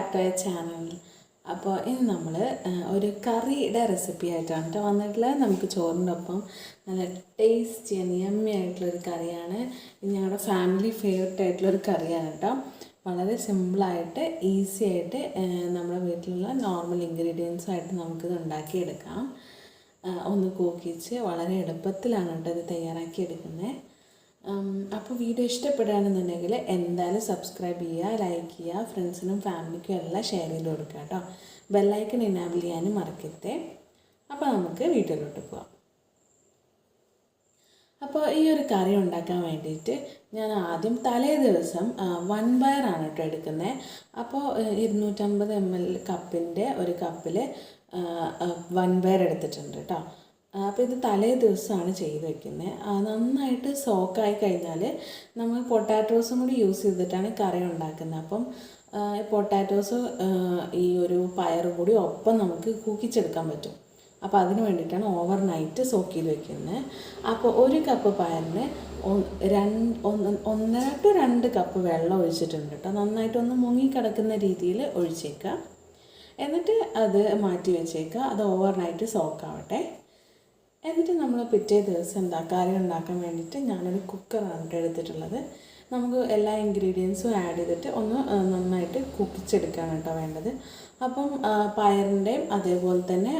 Back to A channel അപ്പോൾ ഇന്ന് നമ്മൾ ഒരു കറിയുടെ റെസിപ്പി ആയിട്ടാണ് കേട്ടോ വന്നിട്ടുള്ളത്. നമുക്ക് ചോറിനൊപ്പം നല്ല ടേസ്റ്റി യമ്മി ആയിട്ടുള്ളൊരു കറിയാണ്. ഇത് ഞങ്ങളുടെ ഫാമിലി ഫേവററ്റ് ആയിട്ടുള്ളൊരു കറിയാണ് കേട്ടോ വളരെ സിമ്പിളായിട്ട് ഈസി ആയിട്ട് നമ്മുടെ വീട്ടിലുള്ള നോർമൽ ഇൻഗ്രീഡിയൻസ് ആയിട്ട് നമുക്കിത് ഉണ്ടാക്കിയെടുക്കാം. ഒന്ന് കൂക്കിച്ച് വളരെ എളുപ്പത്തിലാണ് കേട്ടോ ഇത് തയ്യാറാക്കി എടുക്കുന്നത് അപ്പോൾ വീഡിയോ ഇഷ്ടപ്പെടുകയാണെന്നുണ്ടെങ്കിൽ എന്തായാലും സബ്സ്ക്രൈബ് ചെയ്യുക ലൈക്ക് ചെയ്യുക ഫ്രണ്ട്സിനും ഫാമിലിക്കും എല്ലാം ഷെയർ ചെയ്ത് കൊടുക്കുക കേട്ടോ. ബെല്ലൈക്കൺ ഇനാബിൾ ചെയ്യാനും മറക്കരുതേ. അപ്പോൾ നമുക്ക് വീട്ടിലോട്ട് പോവാം. അപ്പോൾ ഈ ഒരു കറി ഉണ്ടാക്കാൻ വേണ്ടിയിട്ട് ഞാൻ ആദ്യം തലേ ദിവസം വൺ പയറാണ് കേട്ടോ എടുക്കുന്നത് അപ്പോൾ ഇരുന്നൂറ്റമ്പത് എം എൽ കപ്പിന്റെ ഒരു കപ്പിൽ വൺ പയർ എടുത്തിട്ടുണ്ട് കേട്ടോ. അപ്പോൾ ഇത് തലേ ദിവസമാണ് ചെയ്ത് വെക്കുന്നത് നന്നായിട്ട് സോക്കായി കഴിഞ്ഞാൽ നമ്മൾ പൊട്ടാറ്റോസും കൂടി യൂസ് ചെയ്തിട്ടാണ് കറി ഉണ്ടാക്കുന്നത് അപ്പം പൊട്ടാറ്റോസ് ഈ ഒരു പയറും കൂടി ഒപ്പം നമുക്ക് കൂക്കിച്ചെടുക്കാൻ പറ്റും. അപ്പോൾ അതിന് വേണ്ടിയിട്ടാണ് ഓവർ നൈറ്റ് സോക്ക് ചെയ്ത് വെക്കുന്നത് അപ്പോൾ ഒരു കപ്പ് പയറിന് രണ്ട് ഒന്ന് ഒന്നര ടു രണ്ട് കപ്പ് വെള്ളം ഒഴിച്ചിട്ടുണ്ട് കേട്ടോ. നന്നായിട്ടൊന്ന് മുങ്ങിക്കിടക്കുന്ന രീതിയിൽ ഒഴിച്ചേക്കുക എന്നിട്ട് അത് മാറ്റി വെച്ചേക്കുക അത് ഓവർ നൈറ്റ് സോക്ക് ആവട്ടെ. എന്നിട്ട് നമ്മൾ പിറ്റേ ദിവസം എന്താ കറി ഉണ്ടാക്കാൻ വേണ്ടിയിട്ട് ഞാനൊരു കുക്കറാണ് കേട്ടോ എടുത്തിട്ടുള്ളത്. നമുക്ക് എല്ലാ ഇൻഗ്രീഡിയൻസും ആഡ് ചെയ്തിട്ട് ഒന്ന് നന്നായിട്ട് കുക്കിച്ചെടുക്കുകയാണ് കേട്ടോ വേണ്ടത്. അപ്പം പയറിന്റെയും അതേപോലെ തന്നെ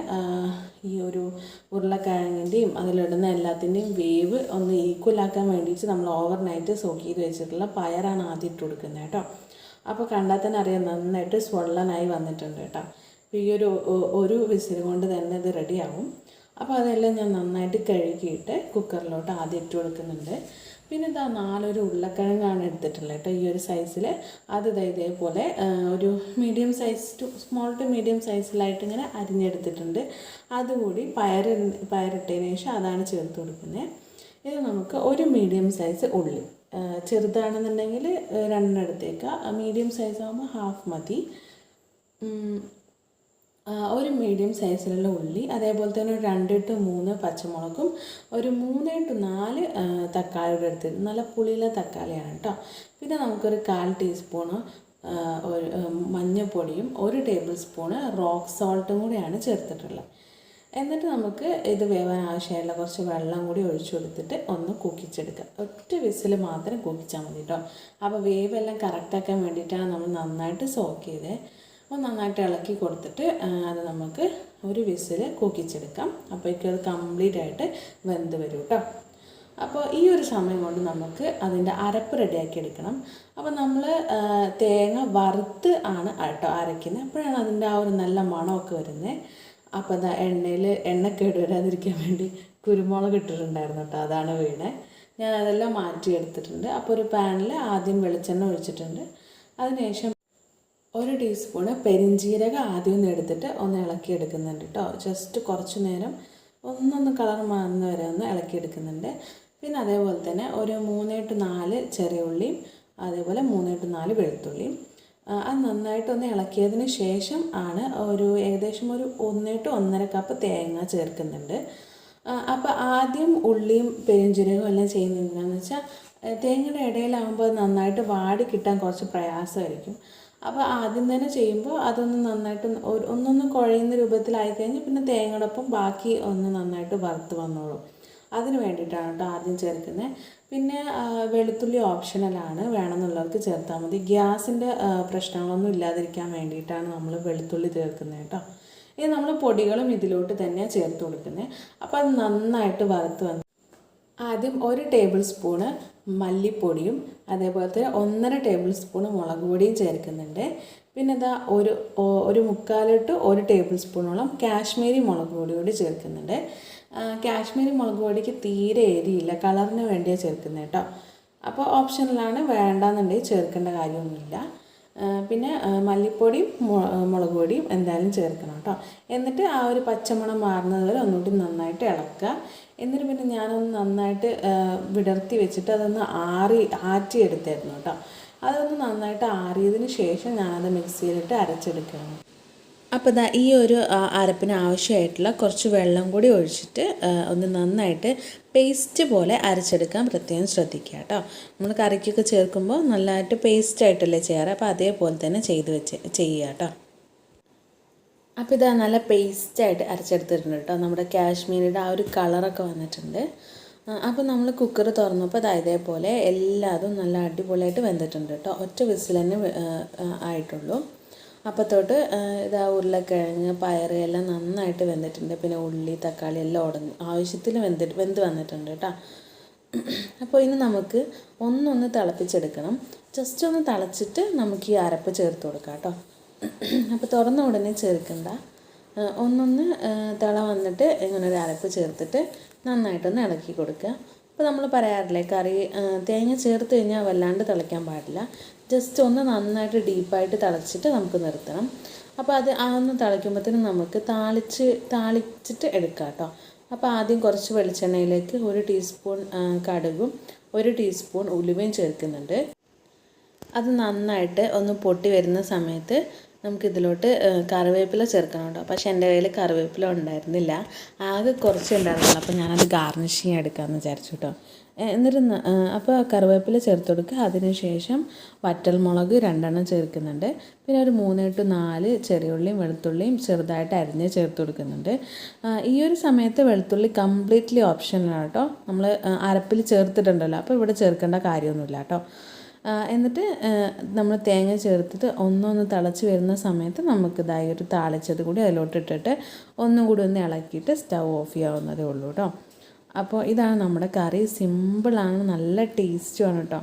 ഈ ഒരു ഉരുളക്കിഴങ്ങിന്റെയും അതിലിടുന്ന എല്ലാത്തിന്റെയും വേവ് ഒന്ന് ഈക്വൽ ആക്കാൻ വേണ്ടിയിട്ട് നമ്മൾ ഓവർ നൈറ്റ് സോക്ക് ചെയ്ത് വെച്ചിട്ടുള്ള പയറാണ് ആദ്യം ഇട്ട് കൊടുക്കുന്നത് കേട്ടോ. അപ്പോൾ കണ്ടാൽ തന്നെ അറിയാം നന്നായിട്ട് സ്വള്ളനായി വന്നിട്ടുണ്ട് കേട്ടോ. ഈ ഒരു ഒരു വിസിൽ കൊണ്ട് തന്നെ ഇത് റെഡിയാവും അപ്പോൾ അതെല്ലാം ഞാൻ നന്നായിട്ട് കഴുകിയിട്ട് കുക്കറിലോട്ട് ആദ്യം ഇട്ട് കൊടുക്കുന്നുണ്ട്. പിന്നെ ഇതാ നാലൊരു ഉരുളക്കിഴങ്ങാണ് എടുത്തിട്ടുള്ളത് കേട്ടോ ഈ ഒരു സൈസിൽ അത് ഇതേപോലെ ഒരു medium size to small to medium സൈസിലായിട്ട് ഇങ്ങനെ അരിഞ്ഞെടുത്തിട്ടുണ്ട്. അതുകൂടി പയർ പയറിട്ടതിന് ശേഷം അതാണ് ചേർത്ത് കൊടുക്കുന്നത്. ഇത് നമുക്ക് ഒരു മീഡിയം സൈസ് ഉള്ളി. ചെറുതാണെന്നുണ്ടെങ്കിൽ രണ്ടെണ്ണം എടുത്തേക്കാം. മീഡിയം സൈസ് ആകുമ്പോൾ ഹാഫ് മതി. ഒരു മീഡിയം സൈസിലുള്ള ഉള്ളി അതേപോലെ തന്നെ ഒരു രണ്ട് ടു മൂന്ന് പച്ചമുളകും ഒരു മൂന്ന് ടു നാല് തക്കാളിയുടെ എടുത്ത് നല്ല പുളിയുള്ള തക്കാളിയാണ് കേട്ടോ പിന്നെ നമുക്കൊരു കാൽ ടീസ്പൂണ് ഒരു മഞ്ഞൾപ്പൊടിയും ഒരു ടേബിൾ സ്പൂണ് റോക്ക് സോൾട്ടും കൂടിയാണ് ചേർത്തിട്ടുള്ളത്. എന്നിട്ട് നമുക്ക് ഇത് വേവാൻ ആവശ്യമായുള്ള കുറച്ച് വെള്ളം കൂടി ഒഴിച്ചു കൊടുത്തിട്ട് ഒന്ന് കുക്കിച്ചെടുക്കുക. ഒറ്റ വിസിൽ മാത്രം കുക്കിച്ചാൽ മതി കേട്ടോ അപ്പോൾ വേവെല്ലാം കറക്റ്റാക്കാൻ വേണ്ടിയിട്ടാണ് നമ്മൾ നന്നായിട്ട് സോക്ക് ചെയ്തത് അപ്പോൾ നന്നായിട്ട് ഇളക്കി കൊടുത്തിട്ട് അത് നമുക്ക് ഒരു വിസിൽ കുക്കിച്ചെടുക്കാം. അപ്പോഴേക്കും അത് കംപ്ലീറ്റ് ആയിട്ട് വെന്ത് വരും കേട്ടോ അപ്പോൾ ഈ ഒരു സമയം കൊണ്ട് നമുക്ക് അതിന്റെ അരപ്പ് റെഡിയാക്കി എടുക്കണം. അപ്പോൾ നമ്മൾ തേങ്ങ വറുത്ത് ആണ് കേട്ടോ അരയ്ക്കുന്നത്. അപ്പോഴാണ് അതിന്റെ ആ ഒരു നല്ല മണമൊക്കെ വരുന്നത് അപ്പോൾ അതാ എണ്ണയിൽ എണ്ണക്കേട് വരാതിരിക്കാൻ വേണ്ടി കുരുമുളക് ഇട്ടിട്ടുണ്ടായിരുന്നു കേട്ടോ അതാണ് വീണേ. ഞാൻ അതെല്ലാം മാറ്റി എടുത്തിട്ടുണ്ട് അപ്പോൾ ഒരു പാനിൽ ആദ്യം വെളിച്ചെണ്ണ ഒഴിച്ചിട്ടുണ്ട്. അതിനുശേഷം ഒരു ടീസ്പൂണ് പെരിഞ്ജീരകം ആദ്യം ഒന്ന് എടുത്തിട്ട് ഒന്ന് ഇളക്കി എടുക്കുന്നുണ്ട് കേട്ടോ ജസ്റ്റ് കുറച്ച് നേരം ഒന്നൊന്ന് കളർ മാറുന്ന വരെ ഒന്ന് ഇളക്കി എടുക്കുന്നുണ്ട്. പിന്നെ അതേപോലെ തന്നെ ഒരു മൂന്ന് ടു നാല് ചെറിയ ഉള്ളിയും അതേപോലെ മൂന്ന് ടു നാല് വെളുത്തുള്ളിയും. അത് നന്നായിട്ടൊന്ന് ഇളക്കിയതിന് ശേഷം ആണ് ഒരു ഏകദേശം ഒരു ഒന്ന് ടു ഒന്നര കപ്പ് തേങ്ങ ചേർക്കുന്നുണ്ട്. അപ്പോൾ ആദ്യം ഉള്ളിയും പെരിഞ്ചീരകവും എല്ലാം ചെയ്യുന്നത് വെച്ചാൽ തേങ്ങയുടെ ഇടയിലാകുമ്പോൾ നന്നായിട്ട് വാടി കിട്ടാൻ കുറച്ച് പ്രയാസമായിരിക്കും. അപ്പോൾ ആദ്യം തന്നെ ചെയ്യുമ്പോൾ അതൊന്ന് നന്നായിട്ട് ഒന്നൊന്ന് കുഴയുന്ന രൂപത്തിലായി കഴിഞ്ഞാൽ പിന്നെ തേങ്ങയോടൊപ്പം ബാക്കി ഒന്ന് നന്നായിട്ട് വറുത്ത് വന്നോളും. അതിന് വേണ്ടിയിട്ടാണ് കേട്ടോ ആദ്യം ചേർക്കുന്നത്. പിന്നെ വെളുത്തുള്ളി ഓപ്ഷണലാണ് വേണമെന്നുള്ളവർക്ക് ചേർത്താൽ മതി. ഗ്യാസിന്റെ പ്രശ്നങ്ങളൊന്നും ഇല്ലാതിരിക്കാൻ വേണ്ടിയിട്ടാണ് നമ്മൾ വെളുത്തുള്ളി ചേർക്കുന്നത് കേട്ടോ. ഇത് നമ്മൾ പൊടികളും ഇതിലോട്ട് തന്നെയാണ് ചേർത്ത് കൊടുക്കുന്നത്. അപ്പോൾ അത് നന്നായിട്ട് വറുത്ത് വന്ന് ആദ്യം ഒരു ടേബിൾ സ്പൂണ് മല്ലിപ്പൊടിയും അതേപോലെ തന്നെ ഒന്നര ടേബിൾ സ്പൂണ് മുളക് പൊടിയും ചേർക്കുന്നുണ്ട്. പിന്നെ ഇതാ ഒരു ഒരു മുക്കാൽ ടു ഒരു ടേബിൾ സ്പൂണോളം കാശ്മീരി മുളക് പൊടി കൂടി ചേർക്കുന്നുണ്ട്. കാശ്മീരി മുളക് പൊടിക്ക് തീരെ എരിയില്ല കളറിന് വേണ്ടിയാണ് ചേർക്കുന്നത് കേട്ടോ അപ്പോൾ ഓപ്ഷനിലാണ് വേണ്ടാന്നുണ്ടെങ്കിൽ ചേർക്കേണ്ട കാര്യമൊന്നുമില്ല. പിന്നെ മല്ലിപ്പൊടിയും മുളക് പൊടിയും എന്തായാലും ചേർക്കണം കേട്ടോ. എന്നിട്ട് ആ ഒരു പച്ചമണം മാറുന്നത് വരെ ഒന്നുകൂടി നന്നായിട്ട് ഇളക്കുക. എന്നിട്ട് പിന്നെ ഞാനൊന്ന് നന്നായിട്ട് വിടർത്തി വെച്ചിട്ട് അതൊന്ന് ആറി ആറ്റിയെടുത്തായിരുന്നു കേട്ടോ. അതൊന്ന് നന്നായിട്ട് ആറിയതിന് ശേഷം ഞാനത് മിക്സിയിലിട്ട് അരച്ചെടുക്കുകയാണ്. അപ്പോൾ ദാ ഈ ഒരു അരപ്പിന് ആവശ്യമായിട്ടുള്ള കുറച്ച് വെള്ളം കൂടി ഒഴിച്ചിട്ട് ഒന്ന് നന്നായിട്ട് പേസ്റ്റ് പോലെ അരച്ചെടുക്കാൻ പ്രത്യേകം ശ്രദ്ധിക്കുക കേട്ടോ. നമ്മൾ കറിക്കൊക്കെ ചേർക്കുമ്പോൾ നല്ലതായിട്ട് പേസ്റ്റ് ആയിട്ടല്ലേ ചെയ്യാറ്? അപ്പോൾ അതേപോലെ തന്നെ ചെയ്ത് വെച്ച് ചെയ്യുക കേട്ടോ. അപ്പോൾ ഇതാ നല്ല പേസ്റ്റായിട്ട് അരച്ചെടുത്തിട്ടുണ്ട് കേട്ടോ. നമ്മുടെ കാശ്മീരിയുടെ ആ ഒരു കളറൊക്കെ വന്നിട്ടുണ്ട്. അപ്പോൾ നമ്മൾ കുക്കർ തുറന്നപ്പോൾ അത് ഇതേപോലെ എല്ലാതും നല്ല അടിപൊളിയായിട്ട് വെന്തിട്ടുണ്ട് കേട്ടോ. ഒറ്റ വിസിൽ തന്നെ ആയിട്ടുള്ളൂ. അപ്പോൾ തൊട്ട് ഇതാ ഉരുളക്കിഴങ്ങ് പയറ് എല്ലാം നന്നായിട്ട് വെന്തിട്ടുണ്ട്. പിന്നെ ഉള്ളി തക്കാളി എല്ലാം ഉടഞ്ഞ് ആവശ്യത്തിന് വെന്തിട്ട് വെന്ത് വന്നിട്ടുണ്ട് കേട്ടോ. അപ്പോൾ ഇനി നമുക്ക് ഒന്നൊന്ന് തിളപ്പിച്ചെടുക്കണം. ജസ്റ്റ് ഒന്ന് തിളച്ചിട്ട് നമുക്ക് ഈ അരപ്പ് ചേർത്ത് കൊടുക്കാം കേട്ടോ. അപ്പോൾ തുറന്ന ഉടനെ ചേർക്കണ്ട. ഒന്നൊന്ന് തിള വന്നിട്ട് ഇങ്ങനെ ഒരു അരപ്പ് ചേർത്തിട്ട് നന്നായിട്ടൊന്ന് ഇളക്കി കൊടുക്കുക. അപ്പോൾ നമ്മൾ പറയാറില്ലേ കറി തേങ്ങ ചേർത്ത് കഴിഞ്ഞാൽ വല്ലാണ്ട് തിളയ്ക്കാൻ പാടില്ല. ജസ്റ്റ് ഒന്ന് നന്നായിട്ട് ഡീപ്പായിട്ട് തിളച്ചിട്ട് നമുക്ക് നിർത്തണം. അപ്പോൾ അത് ആ ഒന്ന് തിളയ്ക്കുമ്പോഴത്തേനും നമുക്ക് താളിച്ച് താളിച്ചിട്ട് എടുക്കാം കേട്ടോ അപ്പോൾ ആദ്യം കുറച്ച് വെളിച്ചെണ്ണയിലേക്ക് ഒരു ടീസ്പൂൺ കടുകും ഒരു ടീസ്പൂൺ ഉലുവയും ചേർക്കുന്നുണ്ട്. അത് നന്നായിട്ട് ഒന്ന് പൊട്ടി വരുന്ന സമയത്ത് നമുക്കിതിലോട്ട് കറിവേപ്പില ചേർക്കണം പക്ഷേ എന്റെ കയ്യിൽ കറിവേപ്പില ഉണ്ടായിരുന്നില്ല. ആകെ കുറച്ച് ഉണ്ടായിരുന്നുള്ളൂ. അപ്പോൾ ഞാനത് ഗാർണിഷിങ് എടുക്കാമെന്ന് വിചാരിച്ചു കേട്ടോ ഏഹ്, എന്നിട്ട് ന- ഏഹ്, അപ്പോൾ കറിവേപ്പില ചേർത്ത് കൊടുക്കുക. അതിനുശേഷം വറ്റൽമുളക് രണ്ടെണ്ണം ചേർക്കുന്നുണ്ട്. പിന്നെ ഒരു മൂന്ന് ടു നാല് ചെറിയുള്ളിയും വെളുത്തുള്ളിയും ചെറുതായിട്ട് അരിഞ്ഞ് ചേർത്ത് കൊടുക്കുന്നുണ്ട്. ഈ ഒരു സമയത്ത് വെളുത്തുള്ളി കംപ്ലീറ്റ്ലി ഓപ്ഷനാണ് കേട്ടോ നമ്മൾ അരപ്പിൽ ചേർത്തിട്ടുണ്ടല്ലോ. അപ്പോൾ ഇവിടെ ചേർക്കേണ്ട കാര്യമൊന്നുമില്ല കേട്ടോ എന്നിട്ട് നമ്മൾ തേങ്ങ ചേർത്തിട്ട് ഒന്നൊന്ന് തിളച്ച് വരുന്ന സമയത്ത് നമുക്ക് ഇതായി ഒരു താളിച്ചത് കൂടി അതിലോട്ട് ഇട്ടിട്ട് ഒന്നും കൂടി ഒന്ന് ഇളക്കിയിട്ട് സ്റ്റൗ ഓഫ് ചെയ്യാവുന്നതേ ഉള്ളൂ കേട്ടോ അപ്പോൾ ഇതാണ് നമ്മുടെ കറി. സിമ്പിളാണ് നല്ല ടേസ്റ്റുമാണ് കേട്ടോ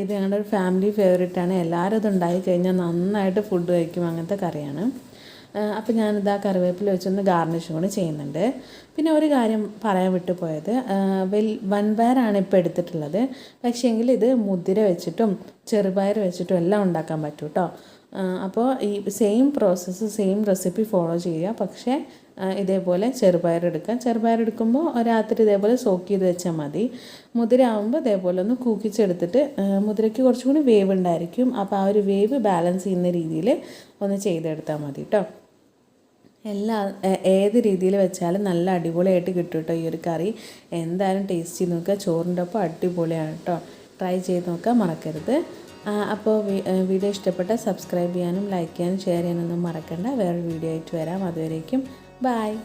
ഇത് ഞങ്ങളുടെ ഒരു ഫാമിലി ഫേവറേറ്റാണ് എല്ലാവരും ഇത് ഉണ്ടായി കഴിഞ്ഞാൽ നന്നായിട്ട് ഫുഡ് കഴിക്കും അങ്ങനത്തെ കറിയാണ്. അപ്പോൾ ഞാനിതാ കറിവേപ്പില വെച്ചൊന്ന് ഗാർണിഷും കൂടി ചെയ്യുന്നുണ്ട്. പിന്നെ ഒരു കാര്യം പറയാൻ വിട്ടുപോയത് പോയത് വെൽ വൻപയറാണ് ഇപ്പോൾ എടുത്തിട്ടുള്ളത്. പക്ഷേങ്കിൽ ഇത് മുതിര വെച്ചിട്ടും ചെറുപയർ വെച്ചിട്ടും എല്ലാം ഉണ്ടാക്കാൻ പറ്റും കേട്ടോ അപ്പോൾ ഈ same process same recipe follow ചെയ്യുക. പക്ഷേ ഇതേപോലെ ചെറുപയർ എടുക്കാം ചെറുപയർ എടുക്കുമ്പോൾ രാത്രി ഇതേപോലെ സോക്ക് ചെയ്ത് വെച്ചാൽ മതി. മുതിര ആകുമ്പോൾ ഇതേപോലെ ഒന്ന് കൂക്കിച്ചെടുത്തിട്ട് മുതിരയ്ക്ക് കുറച്ചും കൂടി വേവ് ഉണ്ടായിരിക്കും അപ്പോൾ ആ ഒരു വേവ് ബാലൻസ് ചെയ്യുന്ന രീതിയിൽ ഒന്ന് ചെയ്തെടുത്താൽ മതി കേട്ടോ എല്ലാ ഏത് രീതിയിൽ വെച്ചാലും നല്ല അടിപൊളിയായിട്ട് കിട്ടും കേട്ടോ ഈ ഒരു കറി. എന്തായാലും ടേസ്റ്റ് ചെയ്ത് നോക്കുക. ചോറിന്റെ ഒപ്പം അടിപൊളിയാണ് കേട്ടോ ട്രൈ ചെയ്ത് നോക്കാൻ മറക്കരുത്. അപ്പോൾ വീഡിയോ ഇഷ്ടപ്പെട്ട സബ്സ്ക്രൈബ് ചെയ്യാനും ലൈക്ക് ചെയ്യാനും ഷെയർ ചെയ്യാനൊന്നും മറക്കണ്ട. വേറൊരു വീഡിയോ ആയിട്ട് വരാം. അതുവരേക്കും ബായ്